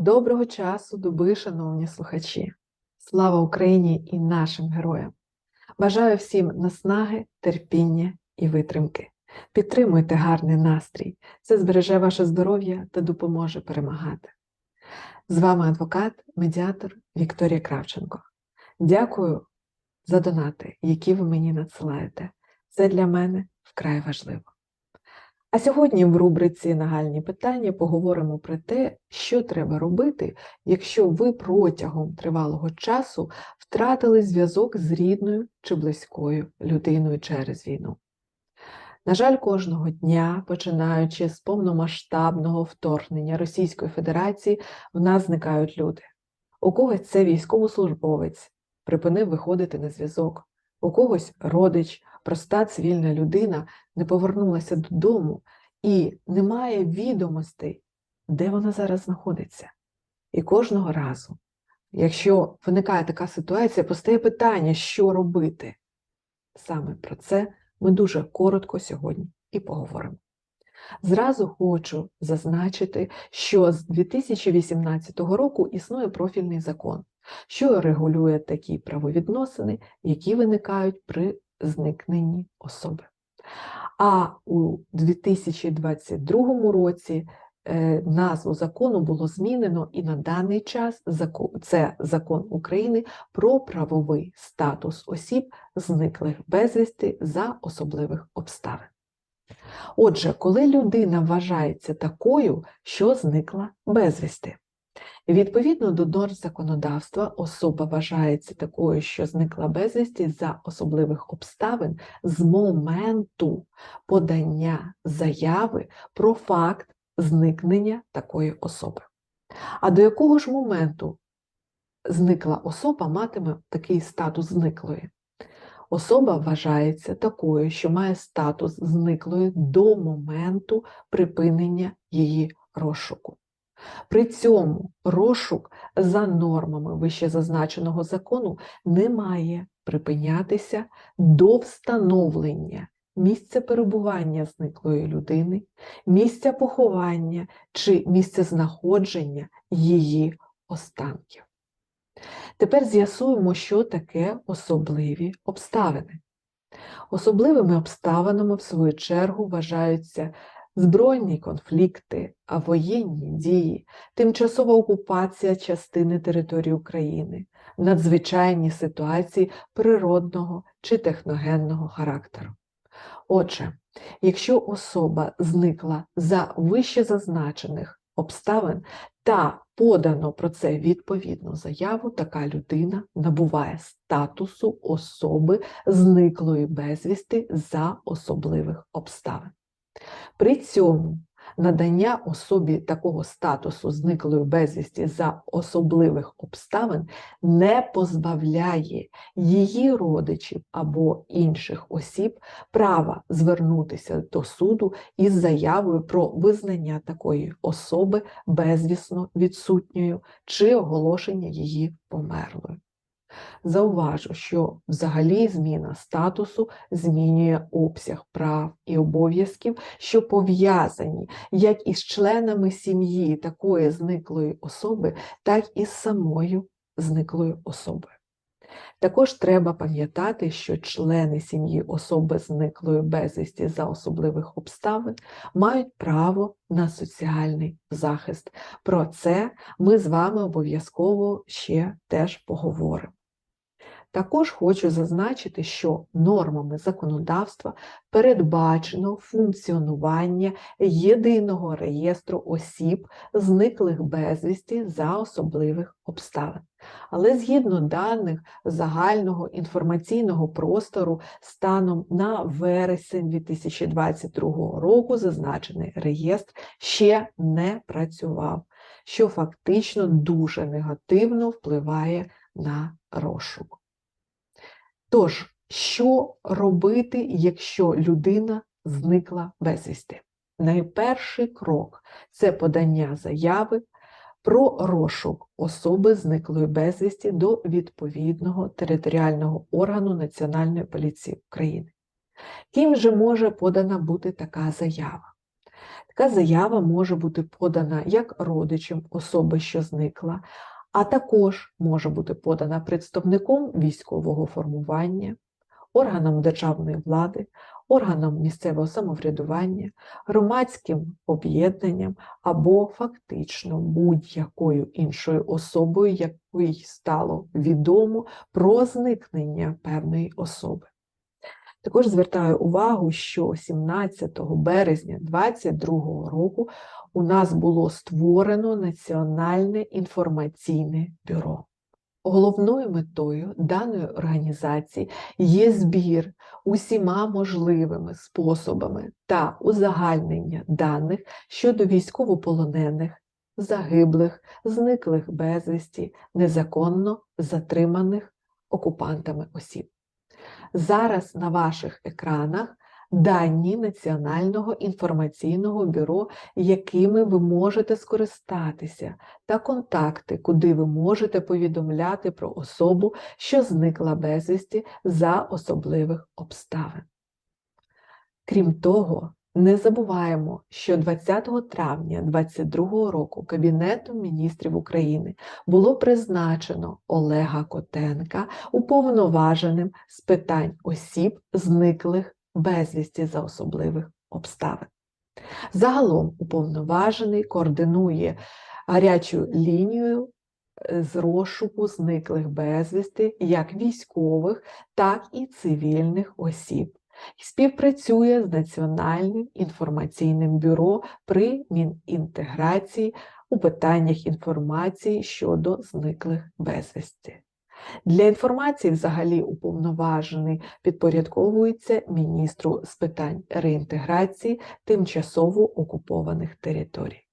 Доброго часу, доби, шановні слухачі! Слава Україні і нашим героям! Бажаю всім наснаги, терпіння і витримки. Підтримуйте гарний настрій, це збереже ваше здоров'я та допоможе перемагати. З вами адвокат, медіатор Вікторія Кравченко. Дякую за донати, які ви мені надсилаєте. Це для мене вкрай важливо. А сьогодні в рубриці Нагальні питання поговоримо про те, що треба робити, якщо ви протягом тривалого часу втратили зв'язок з рідною чи близькою людиною через війну. На жаль, кожного дня, починаючи з повномасштабного вторгнення Російської Федерації, в нас зникають люди. У когось це військовослужбовець, припинив виходити на зв'язок, у когось родич, проста цивільна людина не повернулася додому і немає відомостей, де вона зараз знаходиться. І кожного разу, якщо виникає така ситуація, постає питання, що робити. Саме про це ми дуже коротко сьогодні і поговоримо. Зразу хочу зазначити, що з 2018 року існує профільний закон, що регулює такі правовідносини, які виникають при зникненні особи. А у 2022 році е, назву закону було змінено і на даний час це закон України про правовий статус осіб, зниклих безвісти за особливих обставин. Отже, коли людина вважається такою, що зникла безвісти. Відповідно до норм законодавства, особа вважається такою, що зникла безвісті за особливих обставин з моменту подання заяви про факт зникнення такої особи. А до якого ж моменту зникла особа матиме такий статус зниклої? Особа вважається такою, що має статус зниклої до моменту припинення її розшуку. При цьому розшук за нормами вищезазначеного закону не має припинятися до встановлення місця перебування зниклої людини, місця поховання чи місця знаходження її останків. Тепер з'ясуємо, що таке особливі обставини. Особливими обставинами, в свою чергу, вважаються збройні конфлікти, воєнні дії, тимчасова окупація частини території України, надзвичайні ситуації природного чи техногенного характеру. Отже, якщо особа зникла за вище зазначених обставин та подано про це відповідну заяву, така людина набуває статусу особи зниклої безвісти за особливих обставин. При цьому надання особі такого статусу зниклої безвісті за особливих обставин не позбавляє її родичів або інших осіб права звернутися до суду із заявою про визнання такої особи безвісно відсутньою чи оголошення її померлою. Зауважу, що взагалі зміна статусу змінює обсяг прав і обов'язків, що пов'язані як із членами сім'ї такої зниклої особи, так і з самою зниклою особою. Також треба пам'ятати, що члени сім'ї особи зниклої безвісті за особливих обставин мають право на соціальний захист. Про це ми з вами обов'язково ще теж поговоримо. Також хочу зазначити, що нормами законодавства передбачено функціонування єдиного реєстру осіб, зниклих безвісті за особливих обставин. Але згідно даних загального інформаційного простору, станом на вересень 2022 року зазначений реєстр ще не працював, що фактично дуже негативно впливає на розшук. Тож, що робити, якщо людина зникла безвісти? Найперший крок це подання заяви про розшук особи зниклої безвісті до відповідного територіального органу Національної поліції України. Ким же може подана бути така заява? Така заява може бути подана як родичем особи, що зникла, а також може бути подана представником військового формування, органам державної влади, органам місцевого самоврядування, громадським об'єднанням або фактично будь-якою іншою особою, якій стало відомо про зникнення певної особи. Також звертаю увагу, що 17 березня 2022 року у нас було створено Національне інформаційне бюро. Головною метою даної організації є збір усіма можливими способами та узагальнення даних щодо військовополонених, загиблих, зниклих безвісті, незаконно затриманих окупантами осіб. Зараз на ваших екранах дані Національного інформаційного бюро, якими ви можете скористатися, та контакти, куди ви можете повідомляти про особу, що зникла безвісті за особливих обставин. Крім того, не забуваємо, що 20 травня 2022 року Кабінетом міністрів України було призначено Олега Котенка уповноваженим з питань осіб, зниклих безвісті за особливих обставин. Загалом уповноважений координує гарячу лінію е, з розшуку зниклих безвісти як військових, так і цивільних осіб. Співпрацює з Національним інформаційним бюро при Мінінтеграції у питаннях інформації щодо зниклих безвісті. Для інформації взагалі уповноважений підпорядковується міністру з питань реінтеграції тимчасово окупованих територій.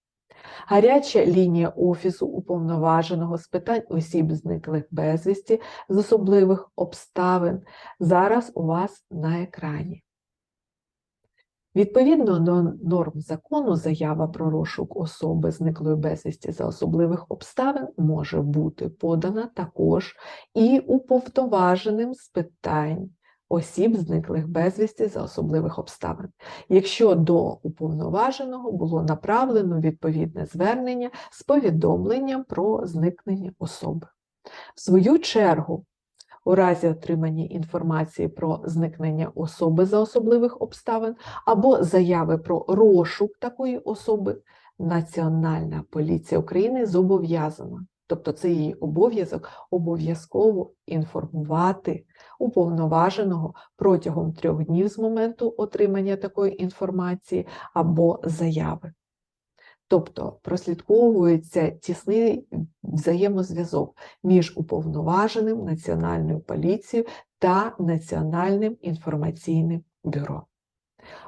Гаряча лінія Офісу уповноваженого з питань осіб, зниклих безвісті з особливих обставин зараз у вас на екрані. Відповідно до норм закону, заява про розшук особи зниклої безвісті за особливих обставин може бути подана також і уповноваженим з питань осіб, зниклих безвісті за особливих обставин, якщо до уповноваженого було направлено відповідне звернення з повідомленням про зникнення особи. В свою чергу, у разі отримання інформації про зникнення особи за особливих обставин або заяви про розшук такої особи, Національна поліція України зобов'язана, тобто це її обов'язок, обов'язково інформувати уповноваженого протягом трьох днів з моменту отримання такої інформації або заяви. Тобто прослідковується тісний взаємозв'язок між уповноваженим Національною поліцією та Національним інформаційним бюро.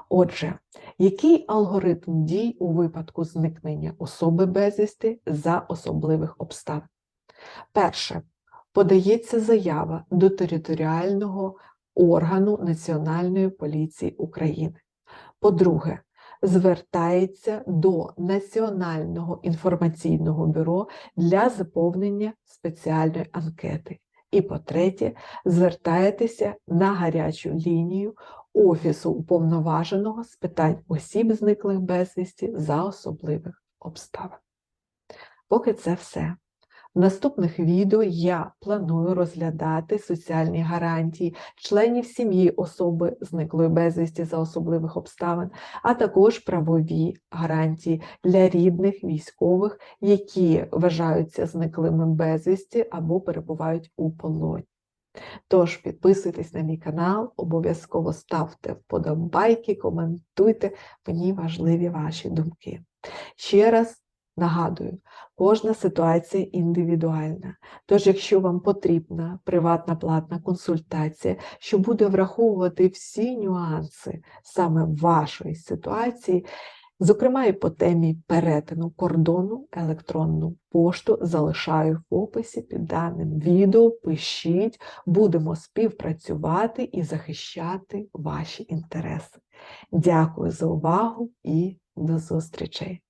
Отже, який алгоритм дій у випадку зникнення особи безвісти за особливих обставин? Перше, подається заява до територіального органу Національної поліції України. По-друге, звертається до Національного інформаційного бюро для заповнення спеціальної анкети. І по-третє, звертаєтеся на гарячу лінію Офісу уповноваженого з питань осіб, зниклих безвісті за особливих обставин. Поки це все. В наступних відео я планую розглядати соціальні гарантії членів сім'ї особи зниклої безвісті за особливих обставин, а також правові гарантії для рідних військових, які вважаються зниклими безвісті або перебувають у полоні. Тож підписуйтесь на мій канал, обов'язково ставте вподобайки, коментуйте, мені важливі ваші думки. Ще раз Нагадую, кожна ситуація індивідуальна. Тож, якщо вам потрібна приватна платна консультація, що буде враховувати всі нюанси саме вашої ситуації, зокрема і по темі перетину кордону, електронну пошту залишаю в описі під даним відео, пишіть, будемо співпрацювати і захищати ваші інтереси. Дякую за увагу і до зустрічей!